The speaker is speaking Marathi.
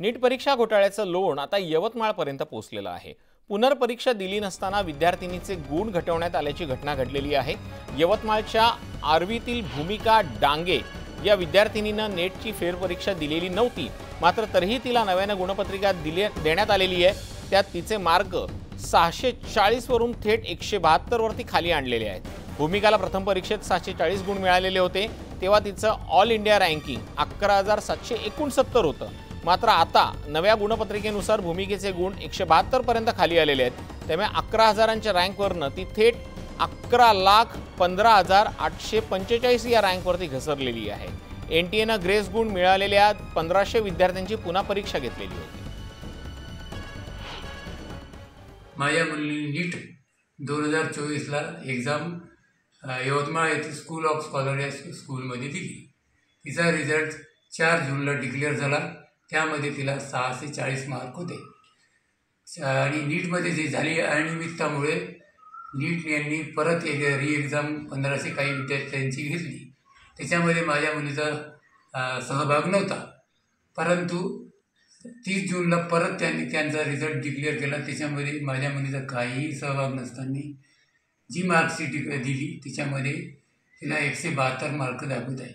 नीट परीक्षा घोटाळ्याचं लोण आता यवतमाळपर्यंत पोहोचलेलं आहे. पुनर्परीक्षा दिली नसताना विद्यार्थिनीचे गुण घटवण्यात आल्याची घटना घडलेली आहे. यवतमाळच्या आर्वीतील भूमिका डांगे या विद्यार्थिनीनं नेटची फेरपरीक्षा दिलेली नव्हती. मात्र तरीही तिला नव्यानं गुणपत्रिका दिले देण्यात आलेली आहे. त्यात तिचे मार्क सहाशे चाळीसवरून थेट एकशे बहात्तरवरती खाली आणलेले आहेत. भूमिकाला प्रथम परीक्षेत सहाशे चाळीस गुण मिळालेले होते. तेव्हा तिचं ऑल इंडिया रँकिंग अकरा हजार सातशे एकोणसत्तर होतं. मात्र आता नव्या गुणपत्रिकेनुसार भूमिकेचे गुण एकशे बहात्तरपर्यंत खाली आलेले आहेत. त्यामुळे अकरा हजारांच्या रँकवरनं ती थेट अकरा लाख पंधरा हजार आठशे पंचेचाळीस या रँकवरती घसरलेली आहे. एन टी एनं ग्रेस गुण मिळालेल्या पंधराशे विद्यार्थ्यांची पुन्हा परीक्षा घेतलेली होती. माझ्या मुलीने नीट दोन हजार चोवीसला एक्झाम यवतमाळ येथे स्कूल ऑफ स्कॉलर या स्कूलमध्ये दिली. तिचा रिझल्ट चार जूनला डिक्लेअर झाला. त्यामध्ये तिला सहाशे चाळीस मार्क होते. आणि नीटमध्ये जे झाली अनियमिततामुळे नीट यांनी परत एक री एक्झाम पंधराशे काही विद्यार्थ्यांची घेतली. त्याच्यामध्ये माझ्या मुलीचा सहभाग नव्हता. परंतु तीस जूनला परत त्यांनी त्यांचा रिझल्ट डिक्लेअर केला. त्याच्यामध्ये माझ्या मुलीचा काहीही सहभाग नसताना जी मार्कशीट दिली त्याच्यामध्ये तिला एकशे बहात्तर मार्क दाखवत आहे.